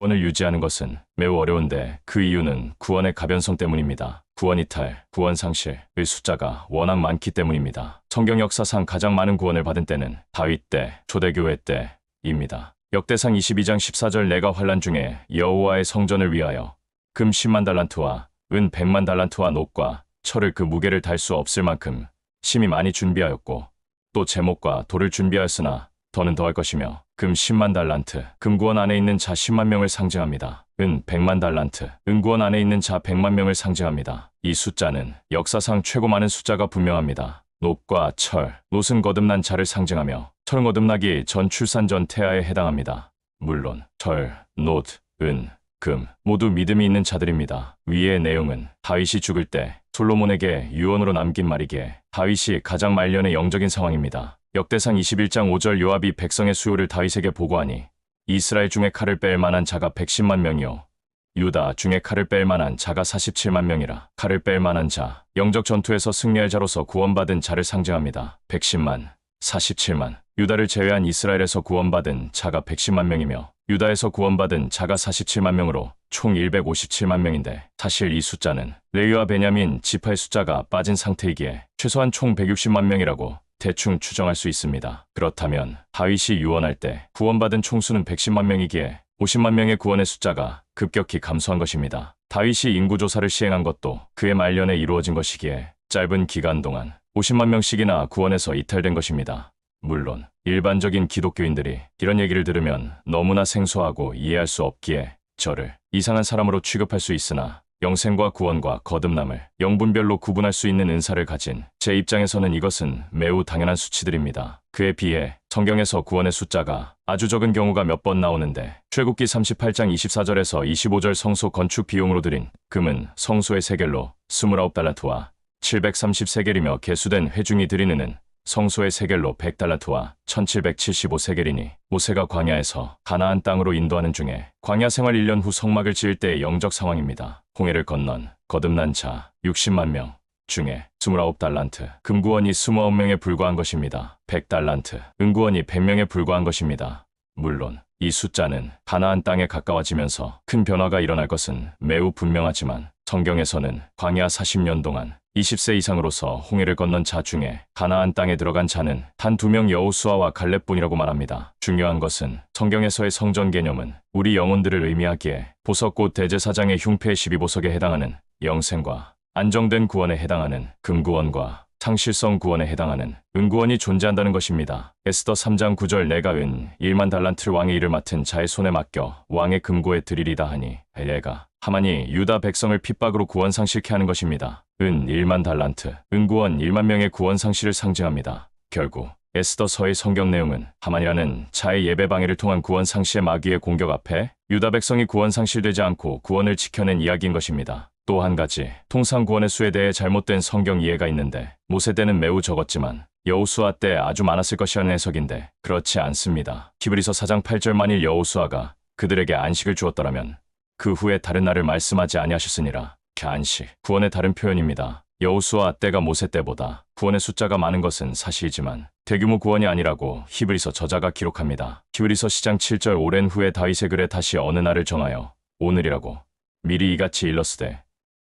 구원을 유지하는 것은 매우 어려운데 그 이유는 구원의 가변성 때문입니다. 구원 이탈, 구원 상실의 숫자가 워낙 많기 때문입니다. 성경 역사상 가장 많은 구원을 받은 때는 다윗 때, 초대교회 때입니다. 역대상 22장 14절 내가 환란 중에 여호와의 성전을 위하여 금 10만 달란트와 은 100만 달란트와 녹과 철을 그 무게를 달 수 없을 만큼 심히 많이 준비하였고 또 제목과 돌을 준비하였으나 더는 더할 것이며 금 10만 달란트, 금구원 안에 있는 자 10만 명을 상징합니다. 은 100만 달란트, 은구원 안에 있는 자 100만 명을 상징합니다. 이 숫자는 역사상 최고 많은 숫자가 분명합니다. 놋과 철, 놋은 거듭난 자를 상징하며 철은 거듭나기 전 출산 전 태아에 해당합니다. 물론 철, 놋, 은, 금 모두 믿음이 있는 자들입니다. 위의 내용은 다윗이 죽을 때 솔로몬에게 유언으로 남긴 말이기에 다윗이 가장 말년의 영적인 상황입니다. 역대상 21장 5절 요압이 백성의 수요를 다윗에게 보고하니 이스라엘 중에 칼을 뺄 만한 자가 110만 명이요 유다 중에 칼을 뺄 만한 자가 47만 명이라 칼을 뺄 만한 자 영적 전투에서 승리할 자로서 구원받은 자를 상징합니다. 110만 47만 유다를 제외한 이스라엘에서 구원받은 자가 110만 명이며 유다에서 구원받은 자가 47만 명으로 총 157만 명인데 사실 이 숫자는 레위와 베냐민 지파의 숫자가 빠진 상태이기에 최소한 총 160만 명이라고 대충 추정할 수 있습니다. 그렇다면 다윗이 유언할 때 구원받은 총수는 110만 명이기에 50만 명의 구원의 숫자가 급격히 감소한 것입니다. 다윗이 인구조사를 시행한 것도 그의 말년에 이루어진 것이기에 짧은 기간 동안 50만 명씩이나 구원에서 이탈된 것입니다. 물론 일반적인 기독교인들이 이런 얘기를 들으면 너무나 생소하고 이해할 수 없기에 저를 이상한 사람으로 취급할 수 있으나 영생과 구원과 거듭남을 영분별로 구분할 수 있는 은사를 가진 제 입장에서는 이것은 매우 당연한 수치들입니다. 그에 비해 성경에서 구원의 숫자가 아주 적은 경우가 몇 번 나오는데 출국기 38장 24절에서 25절 성소 건축 비용으로 들인 금은 성소의 세겔로 29달란트와 730세겔이며 개수된 회중이 드리는 은 성소의 세겔로 100달란트와 1775세겔이니 모세가 광야에서 가나안 땅으로 인도하는 중에 광야 생활 1년 후 성막을 지을 때의 영적 상황입니다. 홍해를 건넌 거듭난 자 60만 명 중에 29달란트, 금구원이 29명에 불과한 것입니다. 100달란트, 은구원이 100명에 불과한 것입니다. 물론 이 숫자는 가나안 땅에 가까워지면서 큰 변화가 일어날 것은 매우 분명하지만 성경에서는 광야 40년 동안 20세 이상으로서 홍해를 건넌 자 중에 가나안 땅에 들어간 자는 단 두 명 여호수아와 갈렙뿐이라고 말합니다. 중요한 것은 성경에서의 성전 개념은 우리 영혼들을 의미하기에 보석꽃 대제사장의 흉패 12보석에 해당하는 영생과 안정된 구원에 해당하는 금구원과 상실성 구원에 해당하는 은구원이 존재한다는 것입니다. 에스더 3장 9절 내가 은 1만 달란트 왕의 일을 맡은 자의 손에 맡겨 왕의 금고에 드리리다 하니 엘레가 하만이 유다 백성을 핍박으로 구원 상실케 하는 것입니다. 은 1만 달란트, 은구원 1만 명의 구원 상실을 상징합니다. 결국 에스더서의 성경 내용은 하만이라는 자의 예배 방해를 통한 구원 상실의 마귀의 공격 앞에 유다 백성이 구원 상실되지 않고 구원을 지켜낸 이야기인 것입니다. 또 한 가지 통상 구원의 수에 대해 잘못된 성경 이해가 있는데 모세 때는 매우 적었지만 여호수아 때 아주 많았을 것이라는 해석인데 그렇지 않습니다. 히브리서 4장 8절 만일 여호수아가 그들에게 안식을 주었더라면 그 후에 다른 날을 말씀하지 아니하셨으니라. 안식 구원의 다른 표현입니다. 여호수아 때가 모세 때보다 구원의 숫자가 많은 것은 사실이지만 대규모 구원이 아니라고 히브리서 저자가 기록합니다. 히브리서 시장 7절 오랜 후에 다윗의 글에 다시 어느 날을 정하여 오늘이라고 미리 이같이 일렀으되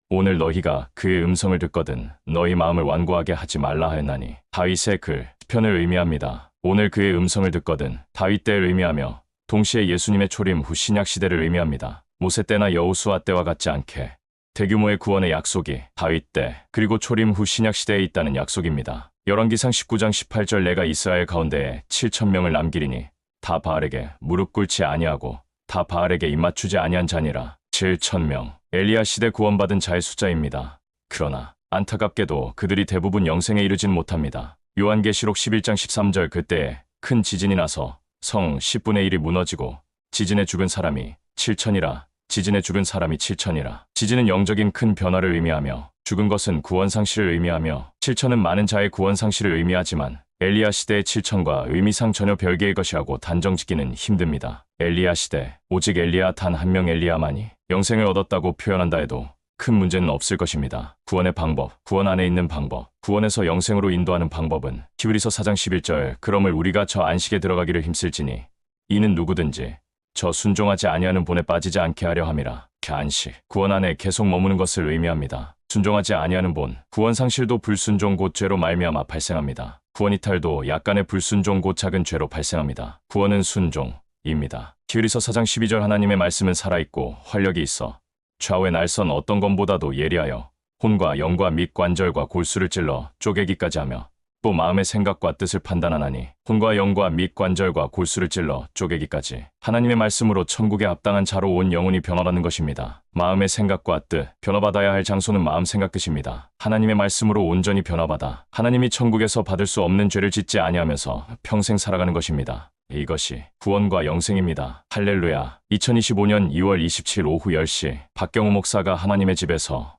오늘 너희가 그의 음성을 듣거든 너희 마음을 완고하게 하지 말라 하였나니 다윗의 글 편을 의미합니다. 오늘 그의 음성을 듣거든 다윗 때를 의미하며 동시에 예수님의 초림 후 신약 시대를 의미합니다. 모세 때나 여호수아 때와 같지 않게 대규모의 구원의 약속이 다윗 때 그리고 초림 후 신약 시대에 있다는 약속입니다. 열왕기상 19장 18절 내가 이스라엘 가운데에 7천 명을 남기리니 다 바알에게 무릎 꿇지 아니하고 다 바알에게 입맞추지 아니한 자니라 7천 명 엘리야 시대 구원받은 자의 숫자입니다. 그러나 안타깝게도 그들이 대부분 영생에 이르진 못합니다. 요한계시록 11장 13절 그때에 큰 지진이 나서 성 10분의 1이 무너지고 지진에 죽은 사람이 7천이라 지진에 죽은 사람이 7천이라 지진은 영적인 큰 변화를 의미하며 죽은 것은 구원 상실을 의미하며 7천은 많은 자의 구원 상실을 의미하지만 엘리야 시대의 7천과 의미상 전혀 별개의 것이라고 단정 짓기는 힘듭니다. 엘리야 시대 오직 엘리야 단 한 명 엘리야만이 영생을 얻었다고 표현한다 해도 큰 문제는 없을 것입니다. 구원의 방법, 구원 안에 있는 방법, 구원에서 영생으로 인도하는 방법은 히브리서 4장 11절 그러므 우리가 저 안식에 들어가기를 힘쓸지니 이는 누구든지 저 순종하지 아니하는 본에 빠지지 않게 하려 함이라. 간시 구원 안에 계속 머무는 것을 의미합니다. 순종하지 아니하는 본 구원 상실도 불순종 곧 죄로 말미암아 발생합니다. 구원 이탈도 약간의 불순종 곧 작은 죄로 발생합니다. 구원은 순종입니다. 히브리서 4장 12절 하나님의 말씀은 살아있고 활력이 있어 좌우의 날선 어떤 것보다도 예리하여 혼과 영과 및 관절과 골수를 찔러 쪼개기까지 하며 또 마음의 생각과 뜻을 판단하나니 혼과 영과 및 관절과 골수를 찔러 쪼개기까지 하나님의 말씀으로 천국에 합당한 자로 온 영혼이 변화받는 것입니다. 마음의 생각과 뜻 변화받아야 할 장소는 마음 생각 뜻입니다. 하나님의 말씀으로 온전히 변화받아 하나님이 천국에서 받을 수 없는 죄를 짓지 아니하면서 평생 살아가는 것입니다. 이것이 구원과 영생입니다. 할렐루야. 2025년 2월 27일 오후 10시 박경우 목사가 하나님의 집에서